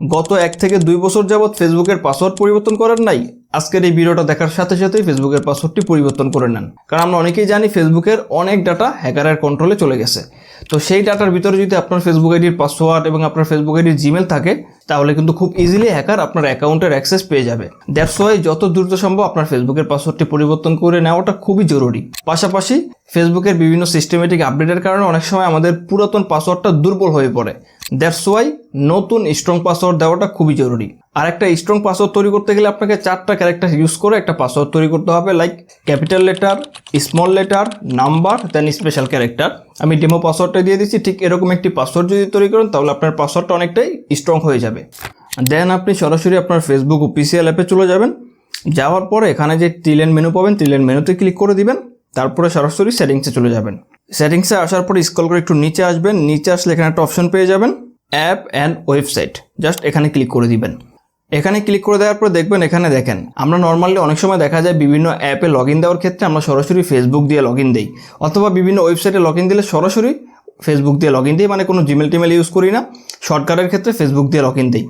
গত এক থেকে দুই বছর যাবৎ ফেসবুকের পাসওয়ার্ড পরিবর্তন করার নাই? আজকের এই ভিডিওটা দেখার সাথে সাথেই ফেসবুকের পাসওয়ার্ডটি পরিবর্তন করে নেন। কারণ আমরা অনেকেই জানি ফেসবুকের অনেক ডাটা হ্যাকারের কন্ট্রোলে চলে গেছে। তো সেই ডাটার ভিতরে যদি আপনার ফেসবুক আইডির পাসওয়ার্ড এবং আপনার ফেসবুক আইডির জিমেল থাকে, তাহলে কিন্তু খুব ইজিলি হ্যাকার আপনার অ্যাকাউন্টের অ্যাক্সেস পেয়ে যাবে। দ্যাটস ওয়াই যত দ্রুত সম্ভব আপনার ফেসবুকের পাসওয়ার্ডটি পরিবর্তন করে নেওয়াটা খুবই জরুরি। পাশাপাশি ফেসবুকের বিভিন্ন সিস্টেমেটিক আপডেটের কারণে অনেক সময় আমাদের পুরাতন পাসওয়ার্ডটা দুর্বল হয়ে পড়ে। দ্যাটস ওয়াই নতুন স্ট্রং পাসওয়ার্ড দেওয়াটা খুবই জরুরি। আর একটা স্ট্রং পাসওয়ার্ড তৈরি করতে গেলে আপনাকে চারটা ক্যারেক্টার ইউজ করে একটা পাসওয়ার্ড তৈরি করতে হবে like capital letter small letter number then special character আমি ডেমো পাসওয়ার্ডটা দিয়ে দিচ্ছি, ঠিক এরকম একটি পাসওয়ার্ড যদি তৈরি করেন, তাহলে আপনার পাসওয়ার্ডটা অনেকটাই স্ট্রং হয়ে যাবে। দেন আপনি সরাসরি আপনার ফেসবুক অফিসিয়াল অ্যাপে চলে যাবেন। যাওয়ার পরে এখানে যে টিলেন মেনু পাবেন টিলেন মেনুতে ক্লিক করে দিবেন, তারপরে সরাসরি সেটিংসে চলে যাবেন। সেটিংসে আসার পরে স্কল করে একটু নিচে আসবেন, নিচে আসলে এখানে একটা অপশন পেয়ে যাবেন। App and website. জাস্ট এখানে ক্লিক করে দিবেন। এখানে ক্লিক করে দেওয়ার পর দেখবেন এখানে দেখেন, আমরা নর্মালি অনেক সময় দেখা যায় বিভিন্ন অ্যাপে লগ দেওয়ার ক্ষেত্রে আমরা সরাসরি ফেসবুক দিয়ে লগ দিই, অথবা বিভিন্ন ওয়েবসাইটে লগ দিলে সরাসরি ফেসবুক দিয়ে লগ ইন দিই মানে কোনো জিমেল টিমেল ইউজ করি না। শর্টকাটের ক্ষেত্রে ফেসবুক দিয়ে লগ ইন দিই।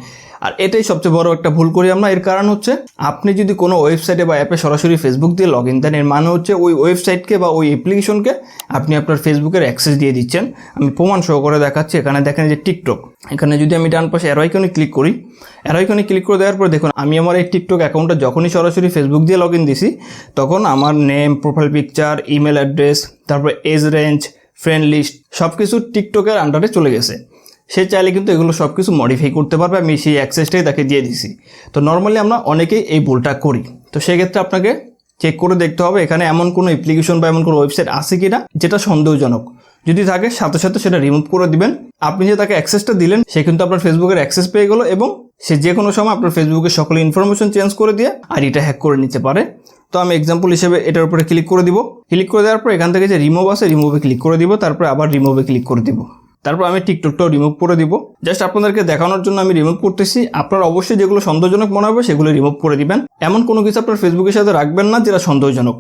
আর এটাই সবচেয়ে বড় একটা ভুল করি আমরা। এর কারণ হচ্ছে, আপনি যদি কোনো ওয়েবসাইটে বা অ্যাপে সরাসরি ফেসবুক দিয়ে লগ ইন দেন, এর মানে হচ্ছে ওই ওয়েবসাইটকে বা ওই অ্যাপ্লিকেশনকে আপনি আপনার ফেসবুকের অ্যাক্সেস দিয়ে দিচ্ছেন। আমি প্রমাণ সহ করে দেখাচ্ছি। এখানে দেখেন যে টিকটক এখানে যদি আমি ডান পাশে অ্যারোইকনে ক্লিক করি অ্যারোইকনে ক্লিক করে দেওয়ার পর দেখুন, আমি আমার এই টিকটক অ্যাকাউন্টটা যখনই সরাসরি ফেসবুক দিয়ে লগ ইন দিছি, তখন আমার name profile picture email address তারপর এজ রেঞ্জ ফ্রেন্ড লিস্ট সব কিছু টিকটকের আন্ডারে চলে গেছে। সে চাইলে কিন্তু এগুলো সব কিছু মডিফাই করতে পারবে আমি সেই অ্যাক্সেসটাই তাকে দিয়ে দিছি। তো নর্মালি আমরা অনেকেই এই ভুলটা করি। তো সেক্ষেত্রে আপনাকে চেক করে দেখতে হবে এখানে এমন কোনো অ্যাপ্লিকেশন বা এমন কোনো ওয়েবসাইট আছে কি না যেটা সন্দেহজনক। যদি থাকে, সাথে সাথে সেটা রিমুভ করে দিবেন। আপনি যে তাকে অ্যাক্সেসটা দিলেন, সে কিন্তু আপনার ফেসবুকের অ্যাক্সেস পেয়ে গেলো এবং সে যে কোনো সময় আপনার ফেসবুকের সকল ইনফরমেশন চেঞ্জ করে দিয়ে আর এটা হ্যাক করে নিতে পারে। তো আমি এক্সাম্পল হিসেবে এটার উপরে ক্লিক করে দিব। ক্লিক করে দেওয়ার পর এখান থেকে যে রিমুভ আছে রিমুভে ক্লিক করে দিব, তারপরে আবার রিমুভে ক্লিক করে দিব। তারপর আমি টিকটকটাও রিমুভ করে দিব। জাস্ট আপনাদেরকে দেখানোর জন্য আমি রিমুভ করতেছি। আপনার অবশ্যই যেগুলো সন্দেহজনক মনে হবে, সেগুলো রিমুভ করে দিবেন। এমন কোনো কিছু আপনার ফেসবুকের সাথে রাখবেন না, যেটা সন্দেহজনক।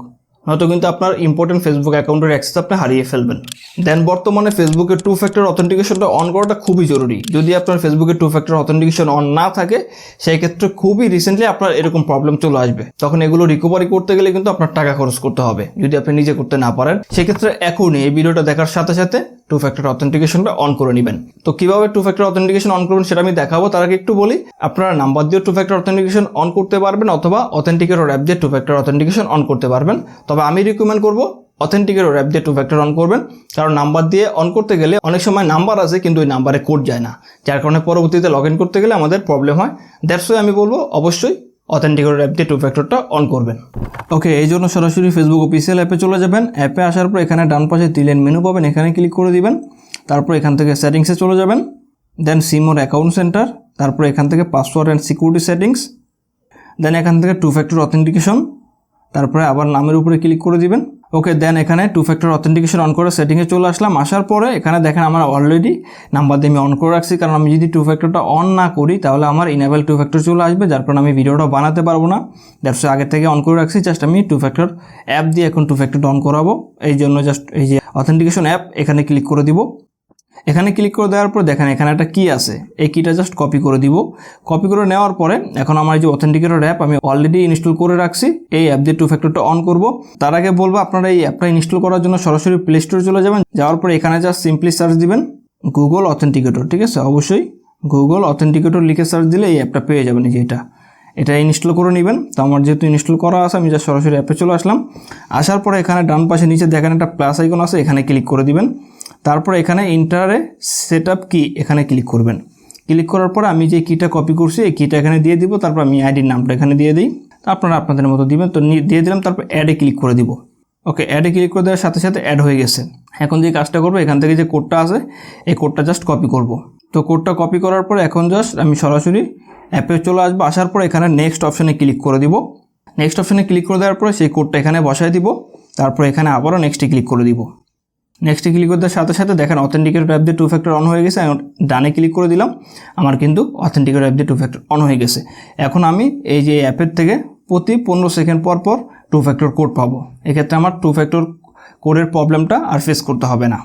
নয়তো কিন্তু আপনার ইম্পর্টেন্ট ফেসবুক অ্যাকাউন্টের অ্যাক্সেস আপনি হারিয়ে ফেলবেন। দেন বর্তমানে ফেসবুকের টু ফ্যাক্টর অথেন্টিকেশনটা অন করাটা খুবই জরুরি। যদি আপনার ফেসবুকের টু ফ্যাক্টর অথেন্টিকেশন অন না থাকে, সেই ক্ষেত্রে খুবই রিসেন্টলি আপনার এরকম প্রবলেম চলে আসবে। তখন এগুলো রিকভারি করতে গেলে কিন্তু আপনার টাকা খরচ করতে হবে। যদি আপনি নিজে করতে না পারেন, সেক্ষেত্রে এখনই এই ভিডিওটা দেখার সাথে সাথে টু ফ্যাক্টর অথেন্টিকেশনটা অন করে নেবেন। তো কীভাবে টু ফ্যাক্টর অথেন্টিকেশন অন করবেন সেটা আমি দেখাবো। তার আগে একটু বলি, আপনারা নাম্বার দিয়ে টু ফ্যাক্টর অথেন্টিকেশন অন করতে পারবেন অথবা অথেন্টিকেটর অ্যাপ দিয়ে টু ফ্যাক্টর অথেন্টিকেশন অন করতে পারবেন। তবে আমি রিকমেন্ড করব অথেন্টিকেটর অ্যাপ দিয়ে টু ফ্যাক্টর অন করবেন। কারণ নাম্বার দিয়ে অন করতে গেলে অনেক সময় নাম্বার আছে, কিন্তু ওই নাম্বারে কোড যায় না। যার কারণে পরবর্তীতে লগ ইন করতে গেলে আমাদের প্রবলেম হয়। দ্যাটস ওয়াই আমি বলব, অবশ্যই অথেন্টিকেটর অ্যাপ দিয়ে টু ফ্যাক্টরটা অন করবেন। ওকে এই জন্য সরাসরি ফেসবুক অফিসিয়াল অ্যাপে চলে যাবেন। অ্যাপে আসার পর এখানে ডান পাশে তিলেন মেনু পাবেন, এখানে ক্লিক করে দিবেন। তারপর এখান থেকে সেটিংসে চলে যাবেন। দেন সিমোর অ্যাকাউন্ট সেন্টার তারপর এখান থেকে password and security settings then এখান থেকে টু ফ্যাক্টর অথেন্টিকেশন তারপরে আবার নামের উপরে ক্লিক করে দিবেন। ওকে দেন এখানে টু ফ্যাক্টর অথেন্টিকেশন অন করে সেটিংয়ে চলে আসলাম। আসার পরে এখানে দেখেন আমার অলরেডি নাম্বার দিয়ে আমি অন করে রাখছি। কারণ আমি যদি টু ফ্যাক্টরটা অন না করি, তাহলে আমার ইনেবল টু ফ্যাক্টর চলে আসবে, যার কারণে আমি ভিডিওটা বানাতে পারব না। দ্যাটস আগে থেকে অন করে রাখছি। জাস্ট আমি টু ফ্যাক্টর অ্যাপ দিয়ে এখন টু ফ্যাক্টরটা অন করাবো। এই জন্য জাস্ট এই যে অথেন্টিকেশন অ্যাপ এখানে ক্লিক করে দিব। এখানে ক্লিক করে দেওয়ার পর দেখেন এখানে একটা কি আছে। এই কিটা জাস্ট কপি করে দিব। কপি করে নেওয়ার পরে এখন আমার যে অথেন্টিকেটর অ্যাপ আমি অলরেডি ইনস্টল করে রাখছি। এই অ্যাপ দিয়ে টু ফ্যাক্টরটা অন করব। তার আগে বলব, আপনারা এই অ্যাপটা ইনস্টল করার জন্য সরাসরি প্লে স্টোরে চলে যাবেন। যাওয়ার পর এখানে জাস্ট সিম্পলি সার্চ দিবেন গুগল অথেন্টিকেটর ঠিক আছে? অবশ্যই গুগল অথেন্টিকেটর লিখে সার্চ দিলে এই অ্যাপটা পেয়ে যাবেন যে এটা। এটা ইনস্টল করে নেবেন। তো আমার যেহেতু ইনস্টল করা আছে, আমি জাস্ট সরাসরি অ্যাপে চলে আসলাম। আসার পরে এখানে ডান পাশে নিচে দেখেন একটা প্লাস আইকন আছে, এখানে ক্লিক করে দিবেন। তারপর এখানে ইন্টারে সেট আপ কি এখানে ক্লিক করবেন। ক্লিক করার পর আমি যে কিটা কপি করছি, এই কিটা এখানে দিয়ে দিব, তারপর আমি আইডির নামটা এখানে দিয়ে দিই। আপনারা আপনাদের মতো দিবেন, তো দিয়ে দিলাম, তারপর অ্যাডে ক্লিক করে দিব। ওকে অ্যাডে ক্লিক করে দেওয়ার সাথে সাথে অ্যাড হয়ে গেছে। এখন যে কাজটা করব, এখান থেকে যে কোডটা আছে, এই কোডটা জাস্ট কপি করব। তো কোডটা কপি করার পর এখন জাস্ট আমি সরাসরি অ্যাপে চলে আসব, আসার পর এখানে নেক্সট অপশানে ক্লিক করে দিব। নেক্সট অপশানে ক্লিক করে দেওয়ার পরে সেই কোডটা এখানে বসায় দিব। তারপর এখানে আবারও নেক্সটে ক্লিক করে দিব। নেক্সটে ক্লিক করতে সাথে সাথে দেখেন অথেন্টিকেট অ্যাপ দিয়ে টু ফ্যাক্টর অন হয়ে গেছে ডানে ক্লিক করে দিলাম, আমার কিন্তু অথেন্টিকেট অ্যাপ দিয়ে টু ফ্যাক্টর অন হয়ে গেছে। এখন আমি এই যে অ্যাপের থেকে প্রতি পনেরো সেকেন্ড পর পর টু ফ্যাক্টর কোড পাবো। এক্ষেত্রে আমার টু ফ্যাক্টর কোডের প্রবলেমটা আর ফেস করতে হবে না।